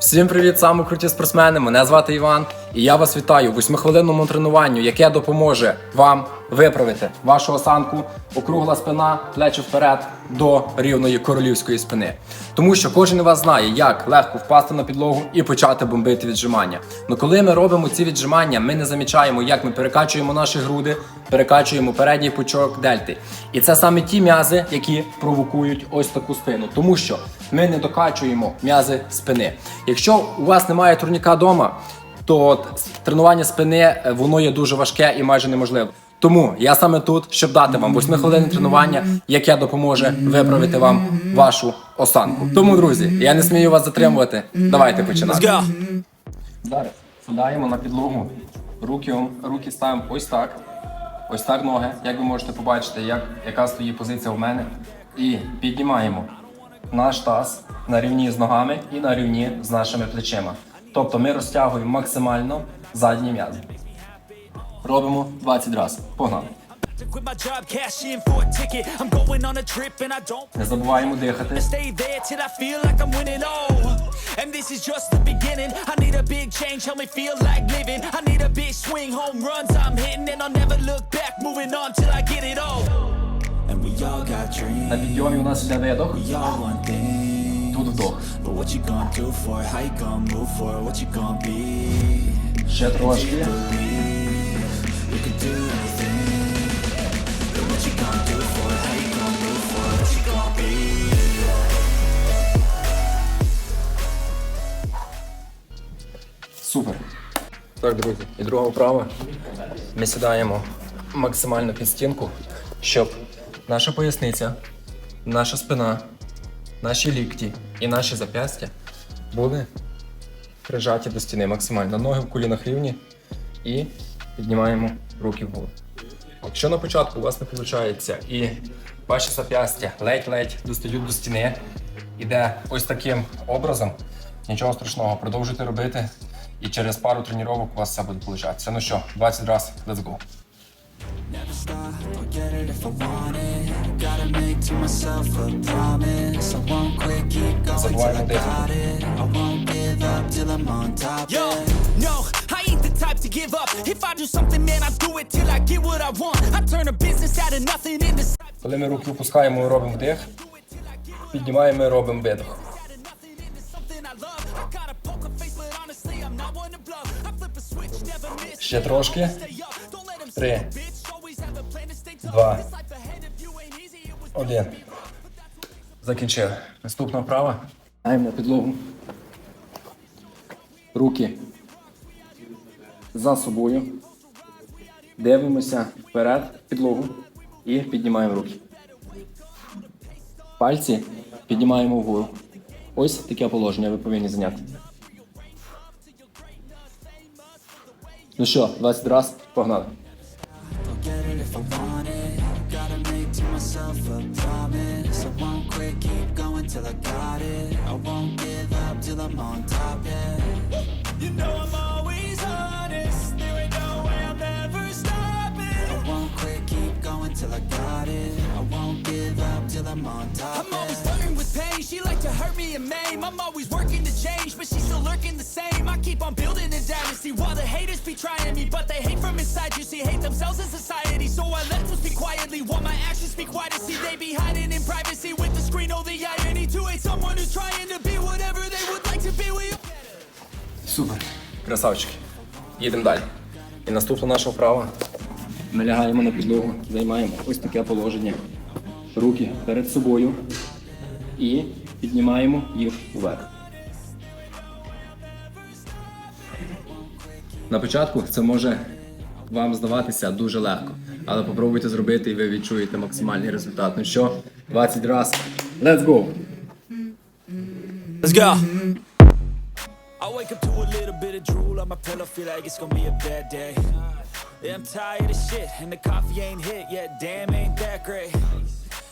Всім привіт, саме круті спортсмени. Мене звати Іван, і я вас вітаю в восьмихвилинному тренуванню, яке допоможе вам виправити вашу осанку, округла спина, плечі вперед до рівної королівської спини. Тому що кожен вас знає, як легко впасти на підлогу і почати бомбити віджимання. Ну коли ми робимо ці віджимання, ми не замічаємо, як ми перекачуємо наші груди, перекачуємо передній пучок дельти. І це саме ті м'язи, які провокують ось таку спину, тому що ми не докачуємо м'язи спини. Якщо у вас немає турніка вдома, то тренування спини е, воно є дуже важке і майже неможливо. Тому я саме тут, щоб дати вам 8 хвилин тренування, яке допоможе виправити вам вашу осанку. Тому, друзі, я не смію вас затримувати. Давайте починати. Go. Зараз сідаємо на підлогу, руки, руки ставимо ось так. Ось так ноги, як ви можете побачити, як, яка стоїть позиція в мене. І піднімаємо наш таз на рівні з ногами і на рівні з нашими плечима. Тобто ми розтягуємо максимально задні м'язи. Робимо 20 разів. Погнали. Не забуваємо дихати. Oh, dreams, На підйомі у нас all want things. тут вдох. Супер. Так, друзі, і друга вправа. Ми сідаємо максимально під стінку, щоб наша поясниця, наша спина, наші лікті і наші зап'ястя були прижаті до стіни максимально. Ноги в колінах рівні і піднімаємо руки вгору. Якщо на початку у вас не виходить і ваші зап'ястя ледь-ледь достають до стіни, іде ось таким образом, нічого страшного, продовжуйте робити. І через пару тренувань у вас все буде получатися. Ну що, 20 разів, let's go. Never stop, I'll get it if I want it. Gotta make to myself a promise. I won't quit, keep going till I Забуваємо got it. I won't give up till I'm on top. Yo, no, I ain't the type to give up. If I do something, man, I do it till I get what I want. I turn a business out of nothing into Коли ми руки опускаємо і робимо вдих, піднімаємо і робимо видох. Ще трошки. Три, два, один. Закінчили. Наступна вправа. Даємо на підлогу. Руки за собою. Дивимося вперед підлогу і піднімаємо руки. Пальці піднімаємо вгору. Ось таке положення ви повинні зайняти. Ну що, 20 раз, погнали. Till I got it. I won't give up till I'm on top, yeah. You know I'm always I'm on top, I'm always flirting with pain. She like to hurt me and maim. I'm always working to change, but she's still lurking the same. I keep on building a dynasty while the haters be trying me, but they hate from inside. You see, hate themselves in society. So I let them speak quietly while my actions speak quiet. See, they be hiding in privacy with the screen. Oh, the irony to hate someone who's trying to be whatever they would like to be. We Супер. Красавчики. Їдемо далі. І наступна наша вправа. Ми лягаємо на підлогу, займаємо ось таке положення. Руки перед собою і піднімаємо їх вверх. На початку це може вам здаватися дуже легко, але попробуйте зробити і ви відчуєте максимальний результат. Ну що, 20 разів. Let's go! Let's go. I wake up to a little bit of drool on my pillow, feel like it's gonna be a bad day. Yeah, I'm tired of shit, and the coffee ain't hit yet. Damn, ain't that great.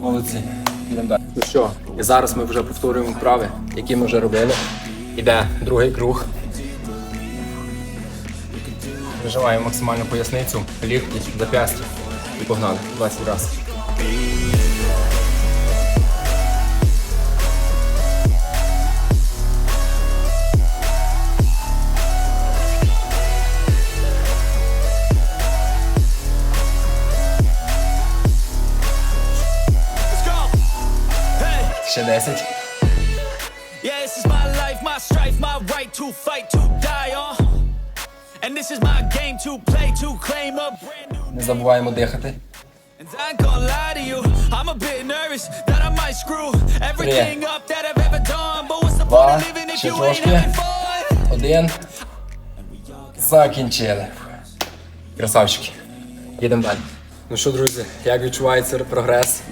Молодці. Йдемо далі. Ну що, і зараз ми вже повторюємо вправи, які ми вже робили. Іде другий круг. Виживаємо максимально поясницю, лікті, зап'ястя. І погнали. 20 разів. Ще 10. Yeah, this is my life, my strife, my right to fight, to die on. And this is my game to play, to claim a brand new. Не забуваємо дихати. And I ain't gonna lie to you, I'm a bit nervous that I might screw everything up that I've ever done. But what's the point of living if you ain't having fun? Один. Закінчили. Красавчики. Їдемо далі. Ну що, друзі, як відчувається прогрес?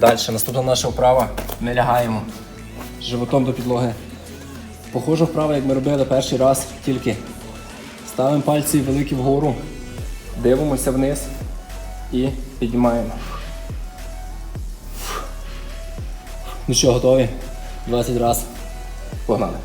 Далі. Наступна наша вправа. Ми лягаємо животом до підлоги. Похожа вправа, як ми робили перший раз, тільки ставимо пальці великі вгору, дивимося вниз і піднімаємо. Ну що, готові? 20 разів. Погнали.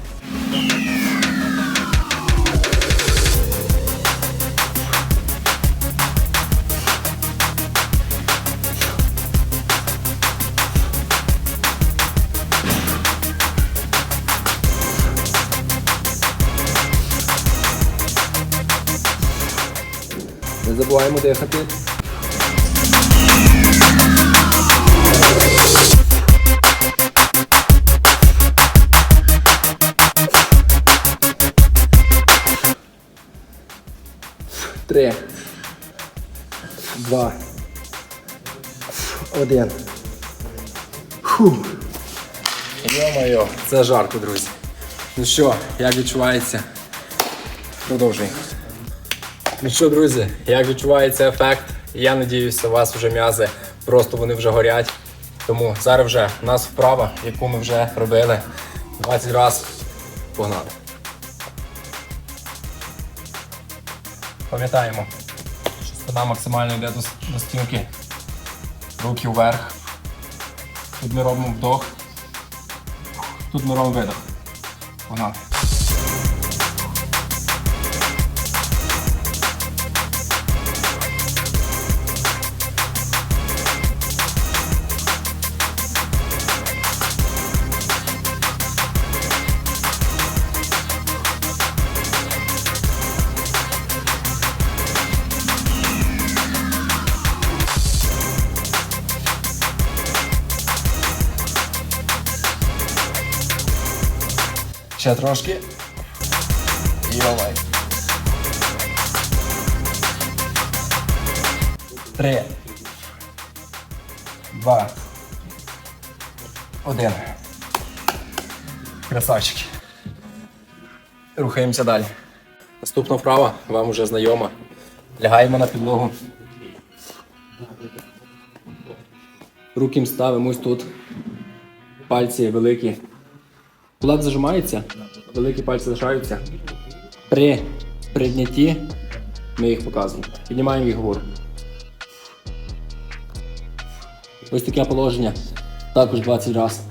Не забуваємо дихати. Три. Два. Один. Фу. Йо-моє, це жарко, друзі. Ну що, як відчувається? Продовжуємо. Ну що, друзі, як відчувається ефект? Я надіюся, у вас вже м'язи, просто вони вже горять. Тому зараз вже у нас вправа, яку ми вже робили 20 разів. Погнали. Пам'ятаємо, що спина максимально йде до, до стінки. Руки вверх. Тут ми робимо вдох. Тут ми робимо видох. Погнали. Ще трошки. Йолай. Три. Два. Один. Красавчики. Рухаємося далі. Наступна вправа вам уже знайома. Лягаємо на підлогу. Руки ставимо ось тут. Пальці великі. Кулак зажимається, великі пальці лишаються. При прийнятті ми їх показуємо. Піднімаємо їх вгору. Ось таке положення. Також 20 разів.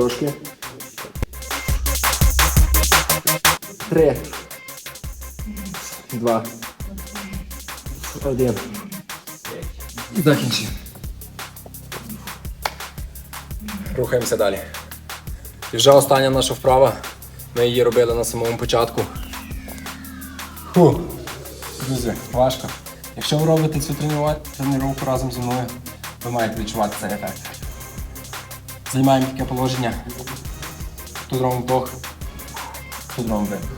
Трошки. Три. Два. Один. І закінчив. Рухаємося далі. І вже остання наша вправа. Ми її робили на самому початку. Фу. Друзі, важко. Якщо ви робите цю тренува- тренування разом зі мною, ви маєте відчувати цей ефект. Займаємо таке положення. Тут робимо вдох, тут робимо видох.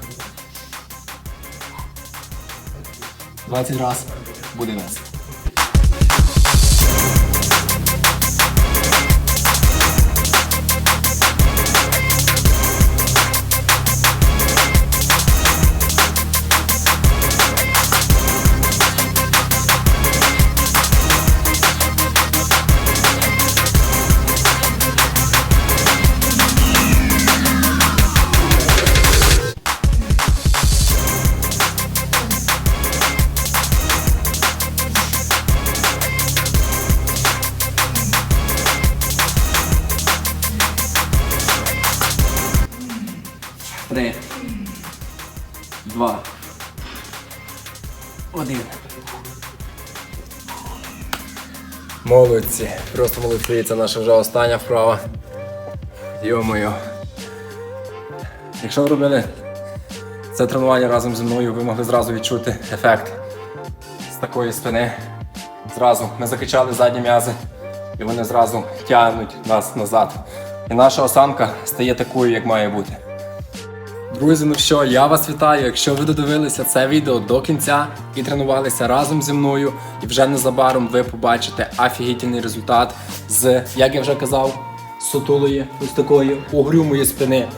20 разів буде весело. Один. Молодці. Просто молодці. Це наша вже остання вправа. Йо-моє. Якщо ви робили це тренування разом зі мною, ви могли зразу відчути ефект з такої спини. Зразу ми закачали задні м'язи, і вони зразу тягнуть нас назад. І наша осанка стає такою, як має бути. Друзі, ну що, я вас вітаю. Якщо ви додивилися це відео до кінця і тренувалися разом зі мною, і вже незабаром ви побачите офігітельний результат з, як я вже казав, сутулої, ось такої угрюмої спини,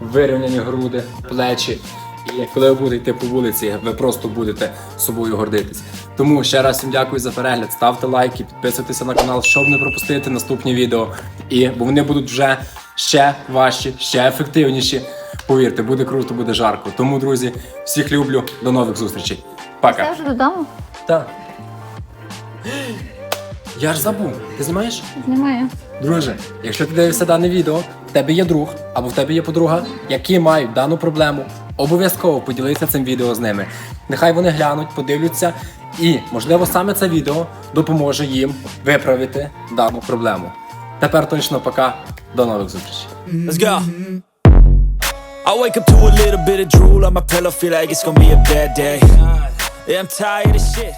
вирівняні груди, плечі. І коли ви будете йти по вулиці, ви просто будете собою гордитись. Тому ще раз всім дякую за перегляд. Ставте лайки, підписуйтеся на канал, щоб не пропустити наступні відео. І бо вони будуть вже ще важчі, ще ефективніші. Повірте, буде круто, буде жарко. Тому, друзі, всіх люблю. До нових зустрічей. Пока. Це вже додому? Так. Я ж забув. Ти знімаєш? Знімаю. Друже, якщо ти дивишся дане відео, в тебе є друг або в тебе є подруга, які мають дану проблему, обов'язково поділися цим відео з ними. Нехай вони глянуть, подивляться, і, можливо, саме це відео допоможе їм виправити дану проблему. Тепер точно пока. До нових зустрічей. Let's go. I wake up to a little bit of drool on my pillow, feel like it's gonna be a bad day. Yeah, I'm tired of shit.